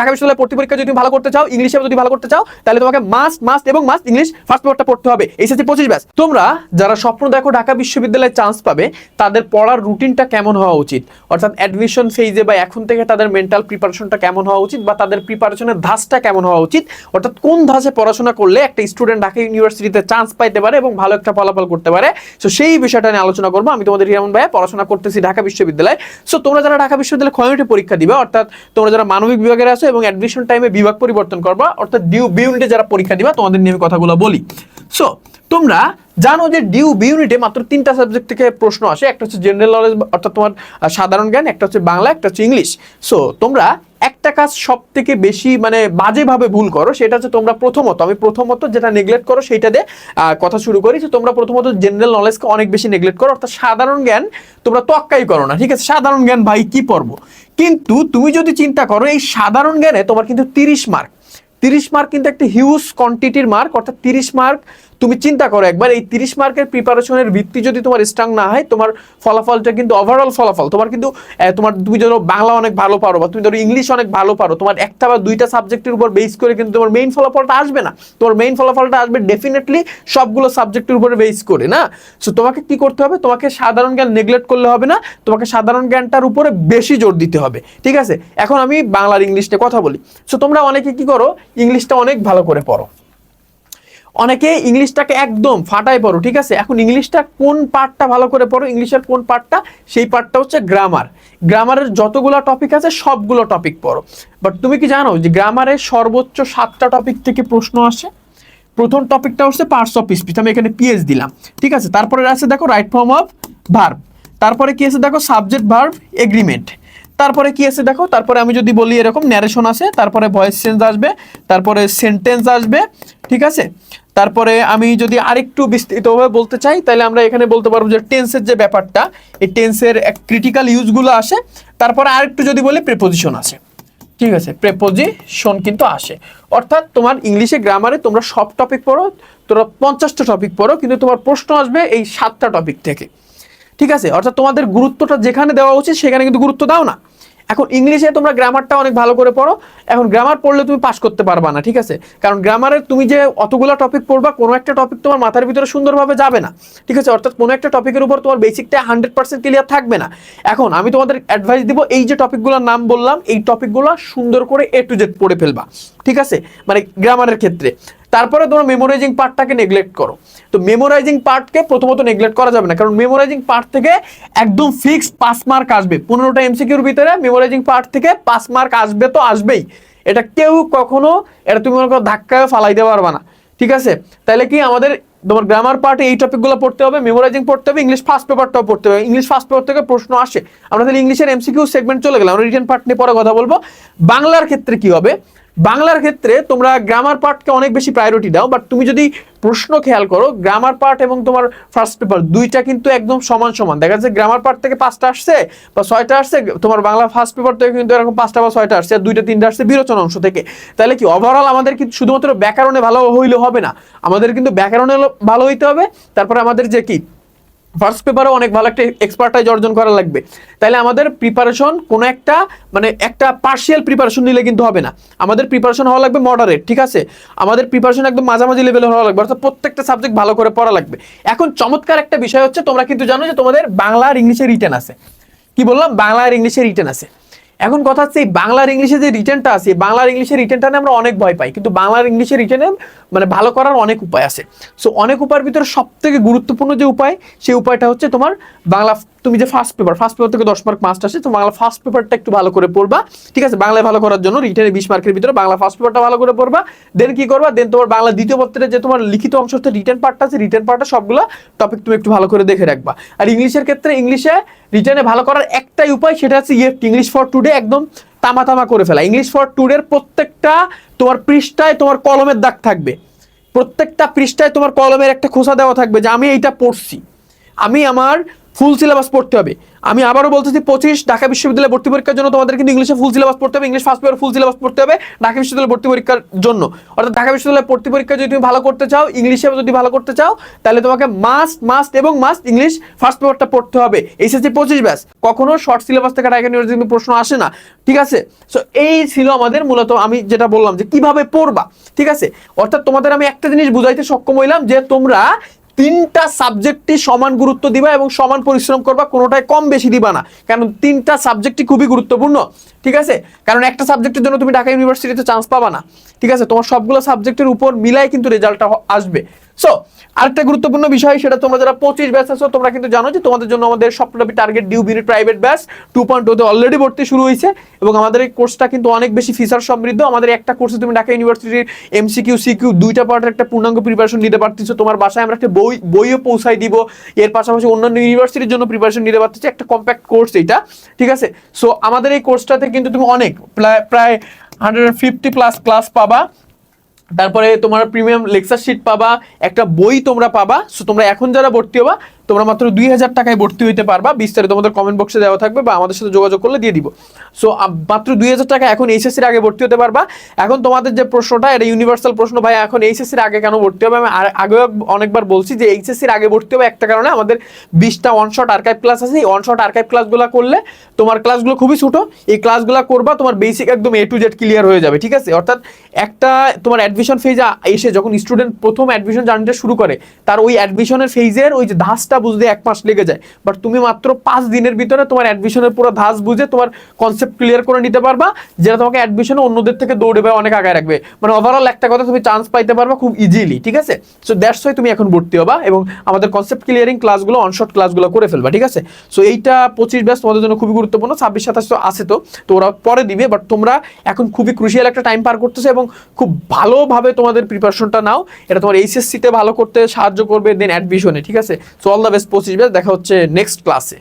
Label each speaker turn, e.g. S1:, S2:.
S1: ঢাকা বিশ্ববিদ্যালয়ে ভর্তি পরীক্ষা যদি ভালো করতে চাও ইংলিশে যদি ভালো করতে চাও, তাহলে তোমাকে মাস্ট মাস্ট এবং মাস্ট ইংলিশ ফার্স্ট পেপারটা পড়তে হবে। এসএসসি পঁচিশ ব্যাস তোমরা যারা স্বপ্ন দেখো ঢাকা বিশ্ববিদ্যালয়ে চান্স পাবে, তাদের পড়ার রুটিনটা কেমন হওয়া উচিত? অর্থাৎ অ্যাডমিশন ফেজে বা এখন থেকে তাদের মেন্টাল প্রিপারেশনটা কেমন হওয়া উচিত বা তাদের প্রিপারেশনের ধাঁচটা কেমন হওয়া উচিত? অর্থাৎ কোন ধাঁচে পড়াশোনা করলে একটা স্টুডেন্ট ঢাকা ইউনিভার্সিটিতে চান্স পাইতে পারে এবং ভালো একটা ফলাফল করতে পারে? সো সেই বিষয়টা নিয়ে আলোচনা করব। আমি তোমাদের হিরামন ভাইয়া, পড়াশোনা করতেছি ঢাকা বিশ্ববিদ্যালয়ে। সো তোমরা যারা ঢাকা বিশ্ববিদ্যালয়ে কমিউনিটি পরীক্ষা দিবে, অর্থাৎ তোমরা যারা মানবিক বিভাগের আছো এবং অ্যাডমিশন টাইমে বিভাগ পরিবর্তন করবা, অর্থাৎ ডিউ বি ইউনিটে যারা পরীক্ষা দিবা, তোমাদের নিয়ে আমি কথাগুলো বলি। সো তোমরা জানো যে ডিউ বি ইউনিটে মাত্র তিনটা সাবজেক্ট থেকে প্রশ্ন আসে, একটা হচ্ছে জেনারেল নলেজ অর্থাৎ তোমার সাধারণ জ্ঞান, একটা হচ্ছে বাংলা, একটা হচ্ছে ইংলিশ সো তোমরা একটা কাজ সব থেকে বেশি মানে বাজেভাবে ভুল করো, সেটা হচ্ছে তোমরা প্রথমত, আমি প্রথমত যেটা নেগলেক্ট করো সেইটা দিয়ে কথা শুরু করি যে তোমরা প্রথমত জেনারেল নলেজকে অনেক বেশি নেগলেক্ট করো, অর্থাৎ সাধারণ জ্ঞান তোমরা তোয়াক্কাই করো না, ঠিক আছে? সাধারণ জ্ঞান ভাই কি পড়ব? কিন্তু তুমি যদি চিন্তা করো, এই সাধারণ জ্ঞানে তোমার কিন্তু তিরিশ মার্ক তিরিশ মার্ক কিন্তু একটা হিউজ কোয়ান্টিটির মার্ক অর্থাৎ তিরিশ মার্ক তুমি চিন্তা করো, একবার এই তিরিশ মার্কের প্রিপারেশনের ভিত্তি যদি তোমার স্ট্রং না হয়, তোমার ফলাফলটা কিন্তু ওভারঅল ফলাফল। তোমার কিন্তু তোমার তুমি ধরো বাংলা অনেক ভালো পারো বা তুমি ধরো ইংলিশ অনেক ভালো পারো, তোমার একটা বা দুইটা সাবজেক্টের উপর বেস করে কিন্তু তোমার মেইন ফলাফলটা আসবে না। তোমার মেইন ফলাফলটা আসবে ডেফিনেটলি সবগুলো সাবজেক্টের উপরে বেস করে, না? সো তোমাকে কি করতে হবে? তোমাকে সাধারণ জ্ঞান নেগলেক্ট করলে হবে না, তোমাকে সাধারণ জ্ঞানটার উপরে বেশি জোর দিতে হবে, ঠিক আছে? এখন আমি বাংলার ইংলিশটা কথা বলি। সো তোমরা অনেকে কি করো? ইংলিশটা অনেক ভালো করে পড়ো। অনেকে ইংলিশটাকে একদম ফাটায় পড়ো, ঠিক আছে? এখন ইংলিশটা কোন পার্টটা ভালো করে পড়ো? ইংলিশের কোন পার্টটা সেই পার্টটা হচ্ছে গ্রামার গ্রামারের যতগুলো টপিক আছে, সবগুলো টপিক পড়ো। বাট তুমি কি জানো যে গ্রামারের সর্বোচ্চ সাতটা টপিক থেকে প্রশ্ন আসে? প্রথম টপিকটা হচ্ছে পার্টস অফ স্পিচ আমি এখানে পিএস দিলাম। ঠিক আছে? তারপরে আছে দেখো রাইট ফর্ম অফ ভার্ব তারপরে কি আছে দেখো? সাবজেক্ট ভার্ব এগ্রিমেন্ট তারপরে কি আছে দেখো? তারপরে আমি যদি বলি এরকম ন্যারেশন আছে, তারপরে ভয়েস চেঞ্জ আসবে, তারপরে সেন্টেন্স আসবে, ঠিক আছে? তারপরে আমি যদি আরেকটু বিস্তৃতভাবে বলতে চাই, তাহলে আমরা এখানে বলতে পারব যে টেন্সের যে ব্যাপারটা, এই টেন্সের এক ক্রিটিক্যাল ইউজগুলো আসে, তারপরে আরেকটু যদি বলি প্রেপোজিশন আসে, ঠিক আছে? প্রেপোজিশন কিন্তু আসে। অর্থাৎ তোমার ইংলিশে গ্রামারে তোমরা সব টপিক পড়ো, তোমরা পঞ্চাশটা টপিক পড়ো, কিন্তু তোমার প্রশ্ন আসবে এই সাতটা টপিক থেকে, ঠিক আছে? অর্থাৎ তোমাদের গুরুত্বটা যেখানে দেওয়া উচিত, সেখানে কিন্তু গুরুত্ব দাও না। এখন ইংলিশে তোমরা গ্রামারটা অনেক ভালো করে পড়ো। এখন গ্রামার পড়লে তুমি পাস করতে পারবা না, ঠিক আছে? কারণ গ্রামারের তুমি যে অতগুলো টপিক পড়বা, কোনো একটা টপিক তোমার মাথার ভিতরে সুন্দরভাবে যাবে না। ঠিক আছে? অর্থাৎ কোনো একটা টপিকের উপর তোমার বেসিকটা হান্ড্রেড পার্সেন্ট ক্লিয়ার থাকবে না। এখন আমি তোমাদের অ্যাডভাইস দিব, এই যে টপিকগুলোর নাম বললাম, এই টপিকগুলো সুন্দর করে এ টু জেড পড়ে ফেলবা। ঠিক আছে? মানে গ্রামারের ক্ষেত্রে। তারপরে তোমরা মেমোরাইজিং পার্টটাকে নেগলেক্ট করো। তো মেমোরাইজিং পার্টকে প্রথমত নেগলেক্ট করা যাবে না, কারণ মেমোরাইজিং পার্ট থেকে একদম ফিক্সড পাস মার্ক আসবে। পনেরোটা এমসিকিউর ভিতরে মেমোরাইজিং পার্ট থেকে পাস মার্ক আসবে তো আসবেই। এটা কেউ কখনো, এটা তুমি মনে করো ধাক্কায় ফালাইতে পারবা না। ঠিক আছে? তাহলে কি আমাদের, তোমার গ্রামার পার্টে এই টপিকগুলো পড়তে হবে মেমোরাইজিং পড়তে হবে ইংলিশ ফার্স্ট পেপারটাও পড়তে হবে। ইংলিশ ফার্স্ট পেপার থেকে প্রশ্ন আসে। আমরা তাহলে ইংলিশের এমসিকিউ সেগমেন্ট চলে গেলাম। আমরা রিটেন পার্ট নিয়ে পরে কথা বলব। বাংলার ক্ষেত্রে কি হবে? বাংলার ক্ষেত্রে তোমরা গ্রামার পার্টকে অনেক বেশি প্রায়োরিটি দাও বাট তুমি যদি প্রশ্ন খেয়াল করো গ্রামার পার্ট এবং তোমার ফার্স্ট পেপার দুইটা কিন্তু একদম সমান সমান। দেখা যাচ্ছে গ্রামার পার্ট থেকে পাঁচটা আসছে বা ছয়টা আসছে, তোমার বাংলা ফার্স্ট পেপার থেকে কিন্তু এরকম পাঁচটা বা ছয়টা আসছে, আর দুইটা, তিনটা আসছে বিরোচন অংশ থেকে। তাহলে কি ওভারঅল আমাদের কিন্তু শুধুমাত্র ব্যাকরণে ভালো হইলে হবে না। আমাদের কিন্তু ব্যাকরণে ভালো হইতে হবে, তারপরে আমাদের যে কি ফার্স্ট পেপারও অনেক ভালো একটা এক্সপার্টাইজ অর্জন করা লাগবে। তাহলে আমাদের প্রিপারেশন কোনো একটা মানে একটা পার্শিয়াল প্রিপারেশন নিলে কিন্তু হবে না। আমাদের প্রিপারেশন হওয়া লাগবে মডারেট ঠিক আছে? আমাদের প্রিপারেশন একদম মাঝামাঝি লেভেলে হওয়া লাগবে, অর্থাৎ প্রত্যেকটা সাবজেক্ট ভালো করে পড়া লাগবে। এখন চমৎকার একটা বিষয় হচ্ছে, তোমরা কিন্তু জানো যে তোমাদের বাংলা আর ইংলিশে রিটার্ন আছে। কি বললাম? বাংলা আর ইংলিশে রিটার্ন আছে। এখন কথা হচ্ছে এই বাংলার ইংলিশে যে রিটার্নটা আছে বাংলার ইংলিশে রিটার্নটা আমরা অনেক ভয় পাই, কিন্তু বাংলার ইংলিশে রিটার্নে মানে ভালো করার অনেক উপায় আছে। সো অনেক উপায়ের ভিতরে সব থেকে গুরুত্বপূর্ণ যে উপায়, সেই উপায়টা হচ্ছে তোমার বাংলা তুমি যে ফার্স্ট পেপার ফার্স্ট পেপার থেকে দশ মার্ক মাস্ট আসে, তো বাংলা ফার্স্ট পেপারটা একটু ভালো করে পড়বা। ঠিক আছে? বাংলায় ভালো করার জন্য রিটেনে বিশ মার্কের ভিতরে বাংলা ফার্স্ট পেপারটা ভালো করে পড়বা। দেন কি করবা? দেন তোমার বাংলা দ্বিতীয় পত্রের যে তোমার লিখিত অংশ হচ্ছে রিটার্ন পার্টটা আছে রিটার্ন পার্টটা সবগুলো টপিক তুমি একটু ভালো করে দেখে রাখবা। আর ইংলিশের ক্ষেত্রে ইংলিশে রিটার্নে ভালো করার একটাই উপায় সেটা হচ্ছে ইএফটি ইংলিশ ফর টুডে একদম তামা তামা করে ফেলা। ইংলিশ ফর টুডের প্রত্যেকটা তোমার পৃষ্ঠায় তোমার কলমের দাগ থাকবে। প্রত্যেকটা পৃষ্ঠায় তোমার কলমের একটা খোসা দেওয়া থাকবে যে আমি এইটা পড়ছি। আমি আমার ফুল সিলেবাস পড়তে হবে। আমি আবারও বলতেছি, পঁচিশ, ঢাকা বিশ্ববিদ্যালয়ে ভর্তি পরীক্ষার জন্য তোমাদের কিন্তু ইংলিশে ফুল সিলেবাস পড়তে হবে। English first paper full syllabus পড়তে হবে ঢাকা বিশ্ববিদ্যালয়ে ভর্তি পরীক্ষার জন্য। অর্থাৎ ঢাকা বিশ্ববিদ্যালয়ে ভর্তি পরীক্ষা যদি তুমি ভালো করতে চাও ইংলিশে যদি ভালো করতে চাও, তাহলে তোমাকে মাস্ট মাস্ট এবং মাস্ট ইংলিশ ফার্স্ট পেপারটা পড়তে হবে। এইচএসসি পঁচিশ ব্যাস। কখনো শর্ট সিলেবাস থেকে ঢাকা ইউনিভার্সিটি প্রশ্ন আসে না। ঠিক আছে? সো এই ছিল আমাদের মূলত আমি যেটা বললাম যে কীভাবে পড়বা। ঠিক আছে? অর্থাৎ তোমাদের আমি একটা জিনিস বুঝাইতে সক্ষম হইলাম যে তোমরা তিনটা সাবজেক্টই সমান গুরুত্ব দিবা এবং সমান পরিশ্রম করবা, কোনোটাই কম বেশি দিবা না। কারণ তিনটা সাবজেক্টই খুবই গুরুত্বপূর্ণ, ঠিক আছে? কারণ একটা সাবজেক্টের জন্য তুমি ঢাকা ইউনিভার্সিটিতে চান্স পাবা না, ঠিক আছে? তোমার সবগুলো সাবজেক্টের উপর মিলাই কিন্তু রেজাল্টটা আসবে। সো আরেকটা গুরুত্বপূর্ণ বিষয়, সেটা তোমরা যারা পঁচিশ ব্যাচ আছো, তোমরা কিন্তু জানো যে তোমাদের জন্য আমাদের স্বপ্নবী টার্গেট ডিউ বিনি প্রাইভেট ব্যাচ টু পয়েন্ট ওতে অলরেডি ভর্তি শুরু হয়েছে এবং আমাদের এই কোর্সটা কিন্তু অনেক বেশি ফিচার সমৃদ্ধ। আমাদের একটা কোর্সে তুমি ঢাকা ইউনিভার্সিটির এমসিকিউ সিকিউ দুইটা পার্টের একটা পূর্ণাঙ্গ প্রিপারেশন নিতে পারতেছো। তোমার বাসায় আমরা একটা বই, বইও পৌঁছাই দিব। এর পাশাপাশি অন্যান্য ইউনিভার্সিটির জন্য প্রিপারেশন নিতে পারতেছো। একটা কম্প্যাক্ট কোর্স এইটা, ঠিক আছে? সো আমাদের এই কোর্সটাতে কিন্তু তুমি অনেক, প্রায় প্রায় হান্ড্রেড ফিফটি প্লাস ক্লাস পাবা। তারপরে তোমার প্রিমিয়াম লেকচার শিট পাবা, একটা বই তোমরা পাবা সো তোমরা এখন যারা ভর্তি হবা তোমরা মাত্র দুই হাজার টাকায় ভর্তি হইতে পারবা। বিস্তারিত তোমাদের কমেন্ট বক্সে দেওয়া থাকবে বা আমাদের সাথে যোগাযোগ করলে দিয়ে দিব। সো মাত্র দুই হাজার টাকা এখন এইচএসসির আগে ভর্তি হতে পারবা। এখন তোমাদের যে প্রশ্নটা, এটা ইউনিভার্সাল প্রশ্ন, ভাই, এখন এইচএসসির আগে কেন ভর্তি হবে? আমি আগেও অনেকবার বলছি যে এইচএসসির আগে ভর্তি হবে একটা কারণে, আমাদের বিশটা শট আর্কাইভ ক্লাস আছে। এই শট আর্কাইভ ক্লাসগুলো করলে তোমার ক্লাসগুলো খুবই ছোটো। এই ক্লাসগুলো করবা, তোমার বেসিক একদম এ টু জেড ক্লিয়ার হয়ে যাবে, ঠিক আছে? অর্থাৎ একটা তোমার অ্যাডমিশন ফেজে এসে যখন স্টুডেন্ট প্রথম অ্যাডমিশন জার্নিটা শুরু করে, তার ওই অ্যাডমিশনের ফেজের ওই যে ধাসটা বুঝতে এক মাস লেগে যায়। বাট তুমি মাত্র পাঁচ দিনের ভিতরে তোমার অ্যাডমিশনের পুরো ধাস বুঝে তোমার কনসেপ্ট ক্লিয়ার করে নিতে পারবা, যেটা তোমাকে অ্যাডমিশনে অন্যদের থেকে দৌড়ে বা অনেক আগে রাখবে। মানে ওভারঅল একটা কথা তুমি চান্স পাইতে পারবা খুব ইজিলি ঠিক আছে? সো দ্যাটস ওয়াই তুমি এখন ভর্তি হবা এবং আমাদের কনসেপ্ট ক্লিয়ারিং ক্লাসগুলো অনশর্ট ক্লাসগুলো করে ফেলবা, ঠিক আছে? সো এইটা পঁচিশ ব্যাস তোমাদের জন্য খুবই গুরুত্বপূর্ণ, ছাব্বিশ, সাতাশ তো আছে তো তো ওরা পরে দিবে বাট তোমরা এখন খুবই ক্রুশিয়াল একটা টাইম পার করতেছে এবং খুব ভালোভাবে তোমাদের প্রিপারেশনটা নাও। এটা তোমার এইচএসসিতে ভালো করতে সাহায্য করবে দেন অ্যাডমিশনে ঠিক আছে? সো অল দ্য বেস্ট পঁচিশ ব্যাস দেখা হচ্ছে নেক্সট ক্লাসে